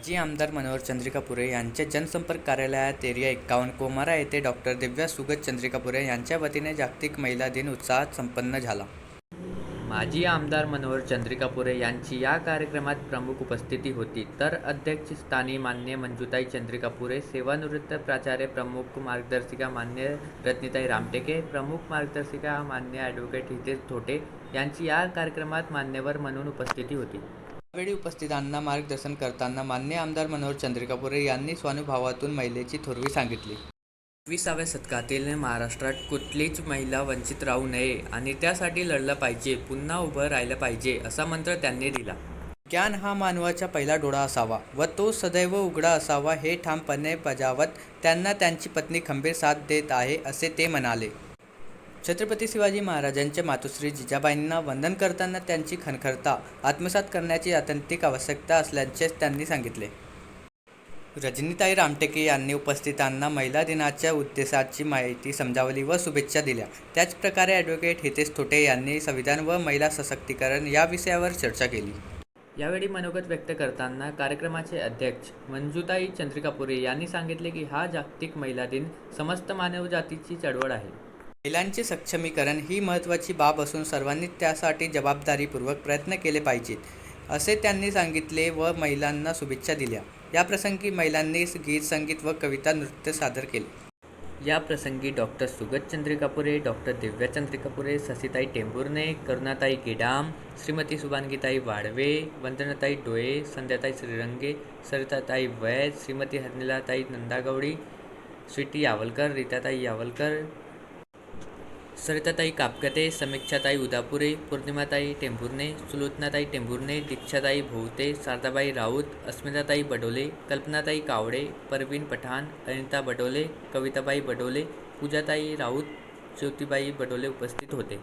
माजी आमदार मनोहर चंद्रिकापुरे यांच्या जनसंपर्क कार्यालयात एरिया एक्कावन्न कोमारा येथे डॉक्टर दिव्या सुगत चंद्रिकापुरे यांच्या वतीने जागतिक महिला दिन उत्साहात संपन्न झाला. माजी आमदार मनोहर चंद्रिकापुरे यांची या कार्यक्रमात प्रमुख उपस्थिती होती. तर अध्यक्षस्थानी मान्य मंजुताई चंद्रिकापुरे सेवानिवृत्त प्राचार्य प्रमुख मार्गदर्शिका मान्य रत्नीताई रामटेके प्रमुख मार्गदर्शिका मान्य ॲडव्होकेट हितेश थोटे यांची या कार्यक्रमात मान्यवर म्हणून उपस्थिती होती. यावेळी उपस्थितांना मार्गदर्शन करताना मान्य आमदार मनोहर चंद्रिकापुरे यांनी स्वानुभावातून महिलेची थोरवी सांगितली. एकविसाव्या शतकातील महाराष्ट्रात कुठलीच महिला वंचित राहू नये आणि त्यासाठी लढलं पाहिजे पुन्हा उभं राहिलं पाहिजे असा मंत्र त्यांनी दिला. ज्ञान हा मानवाचा पहिला डोळा असावा व तो सदैव उघडा असावा हे ठामपणे बजावत त्यांना त्यांची पत्नी खंबीर साथ देत आहे असे ते म्हणाले. छत्रपती शिवाजी महाराजांच्या मातोश्री जिजाबाईंना वंदन करताना त्यांची खणखरता आत्मसात करण्याची आत्यंतिक आवश्यकता असल्याचे त्यांनी सांगितले. रजनीताई रामटेके यांनी उपस्थितांना महिला दिनाच्या उद्देशाची माहिती समजावली व शुभेच्छा दिल्या. त्याचप्रकारे ॲडव्होकेट हितेश थोटे यांनी संविधान व महिला सशक्तीकरण या विषयावर चर्चा केली. यावेळी मनोगत व्यक्त करताना कार्यक्रमाचे अध्यक्ष मंजुताई चंद्रिकापुरे यांनी सांगितले की हा जागतिक महिला दिन समस्त मानवजातीची चळवळ आहे. महिलांचे सक्षमीकरण ही महत्त्वाची बाब असून सर्वांनी त्यासाठी जबाबदारीपूर्वक प्रयत्न केले पाहिजेत असे त्यांनी सांगितले व महिलांना शुभेच्छा दिल्या. याप्रसंगी महिलांनी गीत संगीत व कविता नृत्य सादर केले. या प्रसंगी डॉक्टर सुगत चंद्रिकापुरे डॉक्टर दिव्या चंद्रिकापुरे शशिताई टेंभुर्णे करुणाताई गेडाम श्रीमती सुभानगीताई वाडवे वंदनाताई डोळे संध्याताई श्रीरंगे सरिताताई वैद श्रीमती हर्निलाताई नंदागवडी स्वीटी यावलकर रीताताई यावलकर सरिताताई कापगते समीक्षाताई उदापुरे पौर्णिमाताई टेंभुर्णे सुलोचनाताई टेंभुर्णे दीक्षाताई भोवते शारदाबाई राऊत अस्मिताताई बडोले कल्पनाताई कावडे परवीन पठाण अनिता बडोले कविताबाई बडोले पूजाताई राऊत ज्योतिबाई बडोले उपस्थित होते.